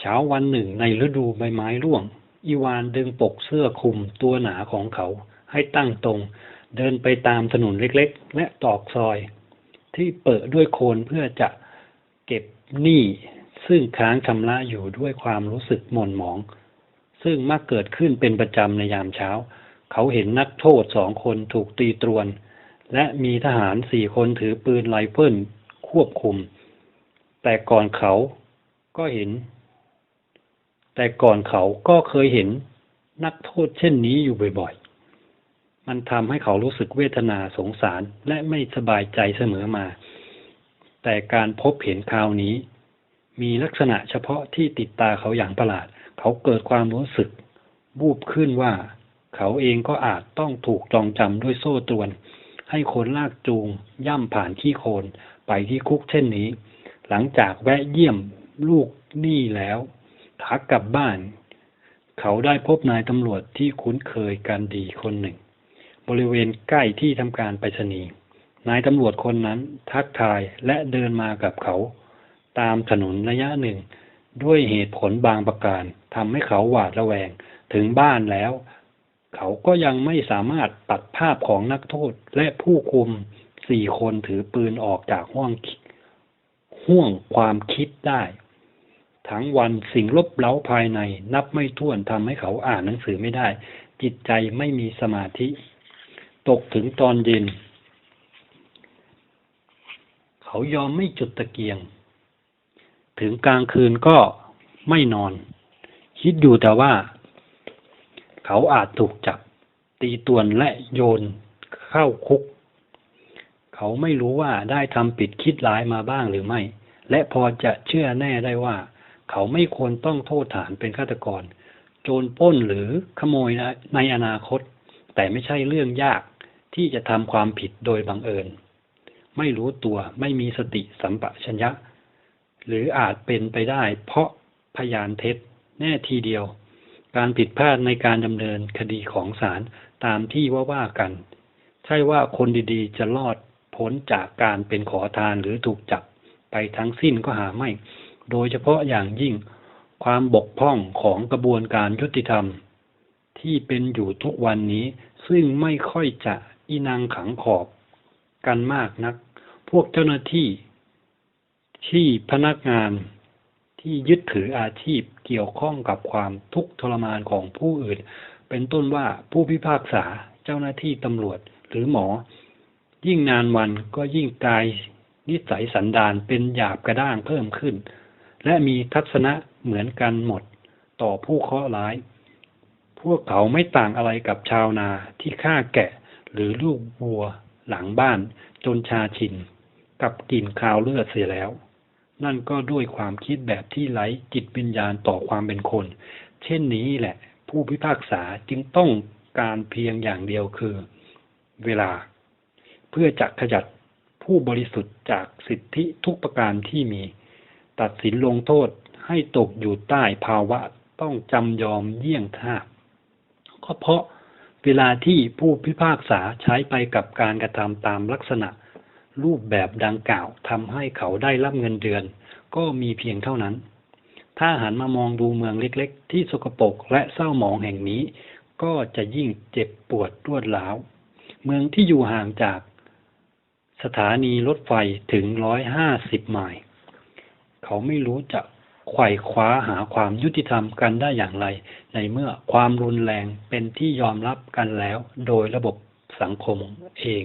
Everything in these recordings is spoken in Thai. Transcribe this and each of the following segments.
เช้าวันหนึ่งในฤดูใบไม้ร่วง อีวานดึงปกเสื้อคลุมตัวหนาของเขาให้ตั้งตรง เดินไปตามถนนเล็กๆ และตอกซอย ที่เปิดด้วยโคนเพื่อจะเก็บหนี้ซึ่งค้างชำระอยู่ด้วยความรู้สึกหม่นหมอง ซึ่งมักเกิดขึ้นเป็นประจำในยามเช้า เขาเห็นนักโทษสองคนถูกตีตรวน และมีทหารสี่คนถือปืนไรเฟิลควบคุม แต่ก่อนเขาก็เห็น แต่ก่อนเขาก็เคยเห็นนักโทษเช่นนี้อยู่บ่อยๆ มันทำให้เขารู้สึกเวทนาสงสารและไม่สบายใจเสมอมา แต่การพบเห็นคราวนี้ มีลักษณะเฉพาะที่ติดตาเขาอย่างประหลาด เขาเกิดความรู้สึกบูบขึ้นว่า เขาเองก็อาจต้องถูกจองจำด้วยโซ่ตรวน ให้คนลากจูง ย่ำผ่านขี้โคนไปที่คุกเช่นนี้ หลังจากแวะเยี่ยมลูกหนี้แล้ว ขากลับบ้าน เขาได้พบนายตำรวจที่คุ้นเคยกันดีคนหนึ่ง บริเวณใกล้ที่ทำการไปรษณีย์นายตำรวจคนนั้นทักทายและเดินมากับเขา ตามถนนระยะหนึ่ง ด้วยเหตุผลบางประการทำให้เขาหวาดระแวงถึงบ้านแล้ว เขาก็ยังไม่สามารถตัดภาพของนักโทษและผู้คุมสี่คนถือปืนออกจากห้วงห่วงความคิดได้ ทั้งวันสิ่งลบเล้าภายใน นับไม่ถ้วนทำให้เขาอ่านหนังสือไม่ได้ จิตใจไม่มีสมาธิ ตกถึงตอนเย็น เขายอมไม่จุดตะเกียง ถึงกลางคืนก็ไม่นอน คิดอยู่แต่ว่า เขาอาจถูกจับ ตีตวนและโยนเข้าคุก เขาไม่รู้ว่าได้ทำผิดคิดร้ายมาบ้างหรือไม่ และพอจะเชื่อแน่ได้ว่า เขาไม่ควรต้องโทษฐานเป็นฆาตกร โจรป้นหรือขโมยในอนาคต แต่ไม่ใช่เรื่องยากที่จะทำความผิดโดยบังเอิญ ไม่รู้ตัวไม่มีสติสัมปชัญญะ หรืออาจเป็นไปได้เพราะพยานเท็จแน่ทีเดียว การผิดพลาดในการดำเนินคดีของศาลตามที่ว่าว่ากัน ใช่ว่าคนดีๆ จะรอดพ้นจากการเป็นขอทานหรือถูกจับไปทั้งสิ้นก็หาไม่ โดยเฉพาะอย่างยิ่งความบกพร่องของกระบวนการยุติธรรม ที่เป็นอยู่ทุกวันนี้ซึ่งไม่ค่อยจะอีนังขังขอบกันมากนัก พวกเจ้าหน้าที่ ที่พนักงานที่ยึดถืออาชีพเกี่ยวข้องกับความทุกข์ทรมานของผู้อื่น เป็นต้นว่าผู้พิพากษาเจ้าหน้าที่ตำรวจหรือหมอ ยิ่งนานวันก็ยิ่งกลายนิสัยสันดานเป็นหยาบกระด้างเพิ่มขึ้น และมีทัศนะเหมือนกันหมดต่อผู้เคราะห์ร้าย พวกเขาไม่ต่างอะไรกับชาวนาที่ฆ่าแกะหรือลูกวัวหลังบ้านจนชาชิน กับกลิ่นคาวเลือดเสียแล้ว นั่นก็ด้วยความคิดแบบที่ไร้จิตวิญญาณต่อความเป็นคน เช่นนี้แหละ ผู้พิพากษาจึงต้องการเพียงอย่างเดียวคือ เวลา เพื่อจะขจัดผู้บริสุทธิ์จากสิทธิทุกประการที่มี ตัดสินลงโทษให้ตกอยู่ใต้ภาวะต้องจำยอมเยี่ยงทาสก็เพราะเวลาที่ผู้พิพากษาใช้ไปกับการกระทำตามลักษณะ รูปแบบดังกล่าวทำให้เขาได้รับเงินเดือน ก็มีเพียงเท่านั้น ถ้าหันมามองดูเมืองเล็กๆ ที่สกปรกและเศร้าหมองแห่งนี้ ก็จะยิ่งเจ็บปวดรวดร้าว เมืองที่อยู่ห่างจากสถานีรถไฟถึงร้อยห้าสิบไมล์ เขาไม่รู้จะไขว่คว้าหาความยุติธรรมกันได้อย่างไร ในเมื่อความรุนแรงเป็นที่ยอมรับกันแล้ว โดยระบบสังคมเอง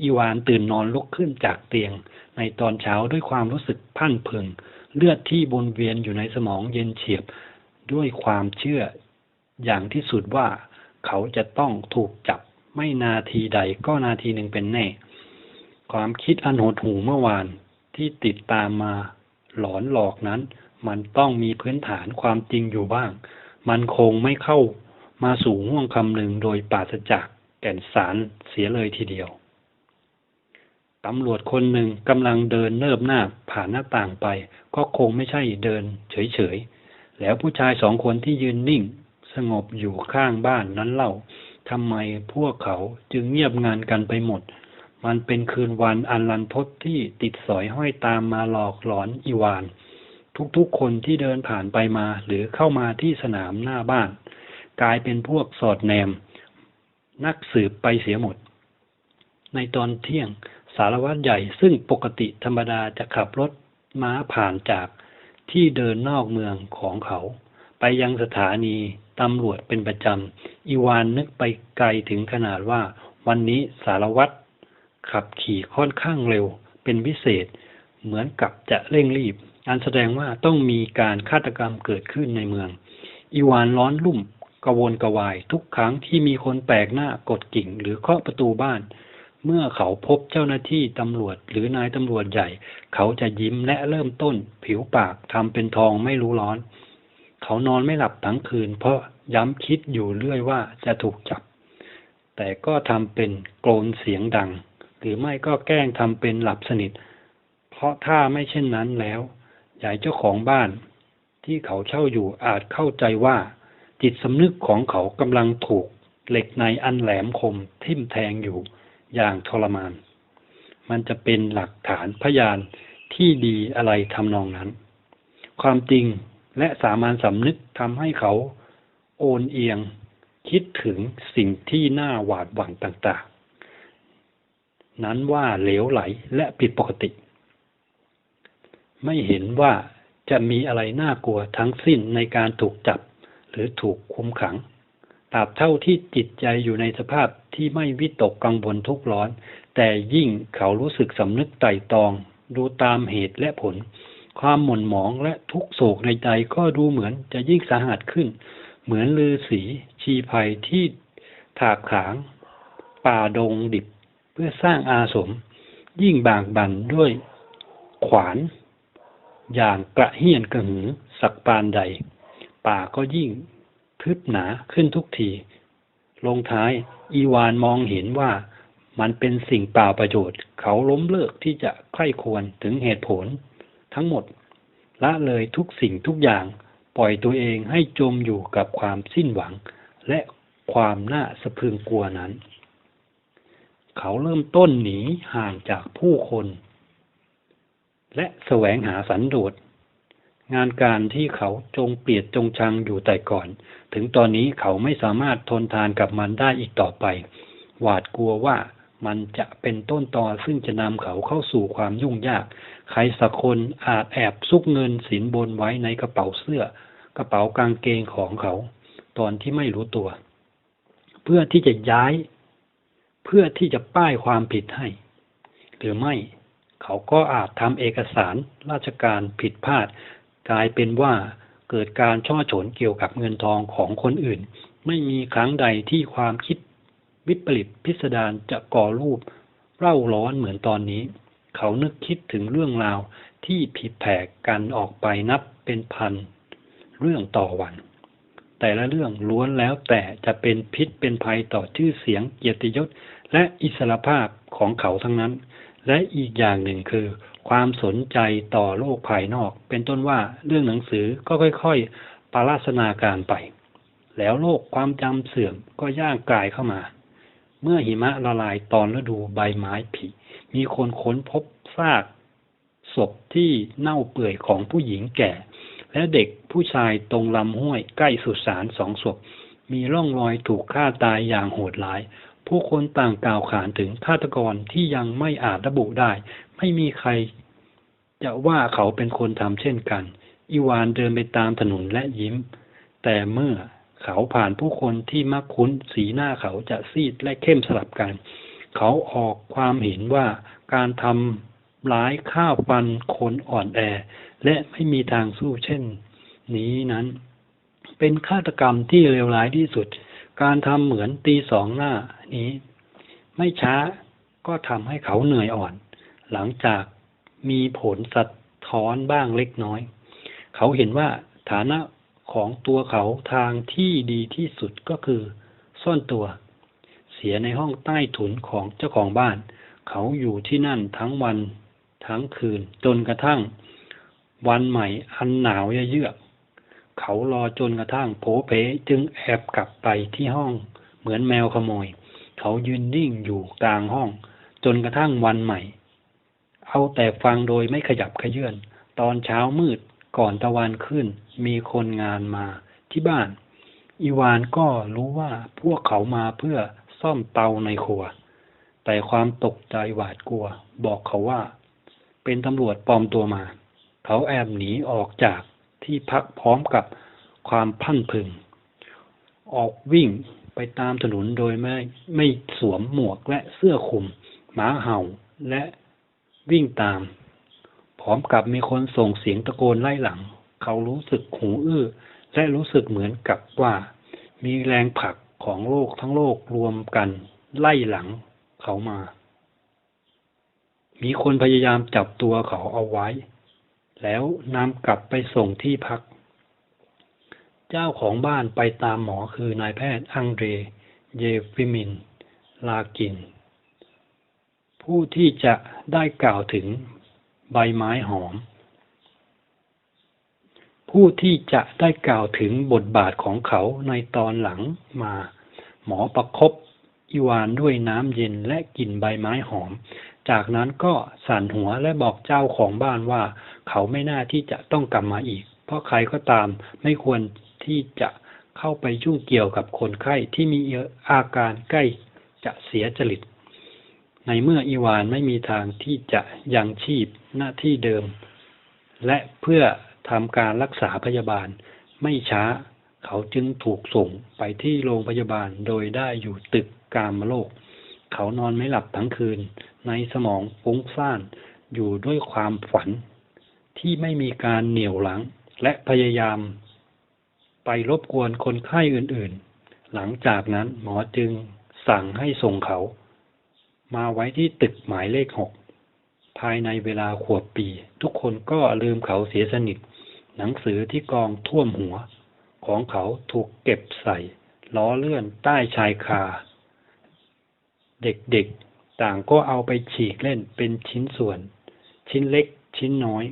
อีวานตื่นนอนลุกขึ้นจากเตียง ในตอนเช้าด้วยความรู้สึกพันพึง เลือดที่บนเวียนอยู่ในสมองเย็นเฉียบ ด้วยความเชื่อ อย่างที่สุดว่า เขาจะต้องถูกจับไม่นาทีใดก็นาทีหนึ่งเป็นแน่ ความคิดอันโหดหูเมื่อวานที่ติดตามมา หลอนหลอกนั้น มันต้องมีพื้นฐานความจริงอยู่บ้าง มันคงไม่เข้ามาสู่ห่วงคำหนึ่งโดยปราศจากแก่นสารเสียเลยทีเดียว ตำรวจคนหนึ่งกำลังเดินเนิบหน้าผ่านหน้าต่างไป ก็คงไม่ใช่เดินเฉยๆ แล้วผู้ชายสองคนที่ยืนนิ่ง สงบอยู่ข้างบ้านนั้นเล่าทำไมพวกเขาจึงเงียบงานกันไปหมด มันเป็นคืนวันอันลันทดที่ติดสอยห้อยตามมาหลอกหลอนอีวาน ทุกๆคนที่เดินผ่านไปมาหรือเข้ามาที่สนามหน้าบ้าน กลายเป็นพวกสอดแนม นักสืบไปเสียหมด ในตอนเที่ยงสารวัตรใหญ่ซึ่งปกติธรรมดาจะขับรถม้าผ่านจากที่เดินนอกเมืองของเขา ไปยังสถานีตำรวจเป็นประจำอีวานนึกไปไกลถึงขนาดว่า วันนี้สารวัตร ขับขี่ค่อนข้างเร็วเป็นพิเศษ เหมือนกับจะเร่งรีบ อันแสดงว่าต้องมีการฆาตกรรมเกิดขึ้นในเมือง อีวานร้อนรุ่มกระวนกระวายทุกครั้งที่มีคนแปลกหน้ากดกิ่งหรือเคาะประตูบ้าน เมื่อเขาพบเจ้าหน้าที่ตำรวจหรือนายตำรวจใหญ่ เขาจะยิ้มและเริ่มต้น ผิวปากทำเป็นทองไม่รู้ร้อน เขานอนไม่หลับทั้งคืน เพราะย้ำคิดอยู่เรื่อยว่าจะถูกจับ แต่ก็ทำเป็นโกรนเสียงดัง หรือไม่ก็แกล้งทำเป็นหลับสนิท เพราะถ้าไม่เช่นนั้นแล้วใหญ่เจ้าของบ้าน ที่เขาเช่าอยู่อาจเข้าใจว่า จิตสำนึกของเขากำลังถูกเหล็กในอันแหลมคมทิ่มแทงอยู่อย่างทรมาน มันจะเป็นหลักฐานพยานที่ดีอะไรทำนองนั้น ความจริงและสามัญสำนึกทำให้เขาโอนเอียง คิดถึงสิ่งที่น่าหวาดหวั่นต่างๆ นั้นว่าเหลวไหลและผิดปกติ ไม่เห็นว่าจะมีอะไรน่ากลัวทั้งสิ้นในการถูกจับหรือถูกคุมขังตราบเท่าที่จิตใจอยู่ในสภาพที่ไม่วิตกกังวลทุกข์ร้อน แต่ยิ่งเขารู้สึกสำนึกไต่ตอง ดูตามเหตุและผล ความหม่นหมองและทุกโศกในใจก็ดูเหมือนจะยิ่งสาหัสขึ้น เหมือนลือสีชีภัยที่ถากถาง ป่าดงดิบ เพื่อสร้างอาสม ยิ่งบากบั่นด้วยขวาน อย่างกระเฮียนกระหือสักปานใด ป่าก็ยิ่งทึบหนาขึ้นทุกที ลงท้าย อีวานมองเห็นว่ามันเป็นสิ่งเปล่าประโยชน์ เขาล้มเลิกที่จะใคร่ควรถึงเหตุผล ทั้งหมด ละเลยทุกสิ่งทุกอย่าง ปล่อยตัวเองให้จมอยู่กับความสิ้นหวัง และความน่าสะพึงกลัวนั้น เขาเริ่มต้นหนีห่างจากผู้คน และแสวงหาสันโดษงานการที่เขาจงเปลียดจงชังอยู่แต่ก่อน ถึงตอนนี้เขาไม่สามารถทนทานกับมันได้อีกต่อไป หวาดกลัวว่ามันจะเป็นต้นตอซึ่งจะนำเขาเข้าสู่ความยุ่งยาก ใครสักคนอาจแอบซุกเงินสินบนไว้ในกระเป๋าเสื้อ กระเป๋ากางเกงของเขา ตอนที่ไม่รู้ตัว เพื่อที่จะย้าย เพื่อที่จะป้ายความผิดให้ หรือไม่เขาก็อาจทำเอกสารราชการผิดพลาด กลายเป็นว่าเกิดการช่อฉนเกี่ยวกับเงินทองของคนอื่น ไม่มีครั้งใดที่ความคิดวิปริตพิสดารจะก่อรูปเร่าร้อนเหมือนตอนนี้ เขานึกคิดถึงเรื่องราวที่ผิดแผกกันออกไปนับเป็นพัน เรื่องต่อวัน แต่ละเรื่องล้วนแล้วแต่จะเป็นพิษเป็นภัยต่อชื่อเสียงเกียรติยศ และอิสรภาพของเขาทั้งนั้น และอีกอย่างหนึ่งคือ ความสนใจต่อโลกภายนอก เป็นต้นว่าเรื่องหนังสือก็ค่อยๆปาราสนาการไป แล้วโลกความจำเสื่อมก็ย่างกลายเข้ามา เมื่อหิมะละลายตอนฤดูใบไม้ผลิมีคนค้นพบซากศพที่เน่าเปื่อยของผู้หญิงแก่ และเด็กผู้ชายตรงลำห้วยใกล้สุสานสองศพ มีร่องรอยถูกฆ่าตายอย่างโหดร้าย ผู้คนต่างกล่าวขานถึงฆาตกรที่ยังไม่อาจระบุได้ ไม่มีใครจะว่าเขาเป็นคนทำเช่นกันอีวานเดินไปตามถนนและยิ้ม แต่เมื่อเขาผ่านผู้คนที่มักคุ้นสีหน้าเขาจะซีดและเข้มสลับกัน เขาออกความเห็นว่าการทำ ร้ายข้าวฟันคนอ่อนแอ และไม่มีทางสู้เช่น นี้นั้น เป็นฆาตกรรมที่เลวร้ายที่สุด การทำเหมือนตีสองหน้านี้ ไม่ช้าก็ทำให้เขาเหนื่อยอ่อน หลังจากมีผลสะท้อนบ้างเล็กน้อย เขาเห็นว่าฐานะของตัวเขาทางที่ดีที่สุดก็คือ ซ่อนตัว เสียในห้องใต้ถุนของเจ้าของบ้าน เขาอยู่ที่นั่นทั้งวัน ทั้งคืน จนกระทั่ง วันใหม่อันหนาวเยือก เขารอจนกระทั่งโผเพจึงแอบกลับไปที่ห้องเหมือนแมวขโมย เขายืนนิ่งอยู่กลางห้อง จนกระทั่งวันใหม่ เอาแต่ฟังโดยไม่ขยับขยื่นตอนเช้ามืดก่อนตะวันขึ้น มีคนงานมาที่บ้าน อีวานก็รู้ว่าพวกเขามาเพื่อซ่อมเตาในครัว แต่ความตกใจหวาดกลัว บอกเขาว่า เป็นตำรวจปลอมตัวมา เขาแอบหนีออกจากที่พักพร้อมกับความพันพึง ออกวิ่งไปตามถนนโดยไม่ไม่สวมหมวกและเสื้อคลุม หมาเห่าและวิ่งตาม พร้อมกับมีคนส่งเสียงตะโกนไล่หลัง เขารู้สึกหูอื้อ และรู้สึกเหมือนกับว่า มีแรงผลักของโลกทั้งโลกรวมกันไล่หลังเขามา มีคนพยายามจับตัวเขาเอาไว้ แล้วนำกลับไปส่งที่พัก เจ้าของบ้านไปตามหมอคือนายแพทย์อังเดรเยฟิมิน ลากิน ผู้ที่จะได้กล่าวถึงใบไม้หอม ผู้ที่จะได้กล่าวถึงบทบาทของเขาในตอนหลังมา หมอประคบอีวานด้วยน้ำเย็นและกลิ่นใบไม้หอม จากนั้นก็สั่นหัวและบอกเจ้าของบ้านว่า เขาไม่น่าที่จะต้องกลับมาอีก เพราะใครก็ตามไม่ควรที่จะเข้าไปยุ่งเกี่ยวกับคนไข้ที่มีอาการใกล้จะเสียจริต ในเมื่ออีวานไม่มีทางที่จะยังชีพหน้าที่เดิม และเพื่อทำการรักษาพยาบาล ไม่ช้า เขาจึงถูกส่งไปที่โรงพยาบาลโดยได้อยู่ตึกกามโลก เขานอนไม่หลับทั้งคืน ในสมองฟุ้งซ่านอยู่ด้วยความฝันที่ไม่มีการเหนี่ยวหลัง และพยายาม ไปรบกวนคนไข้อื่นๆ หลังจากนั้นหมอจึงสั่งให้ส่งเขา มาไว้ที่ตึกหมายเลขหกภายในเวลาขวบปี ทุกคนก็ลืมเขาเสียสนิท หนังสือที่กองท่วมหัว ของเขาถูกเก็บใส่ ล้อเลื่อนใต้ชายคา เด็กๆ ต่างก็เอาไปฉีกเล่นเป็นชิ้นส่วน ชิ้นเล็กชิ้นน้อย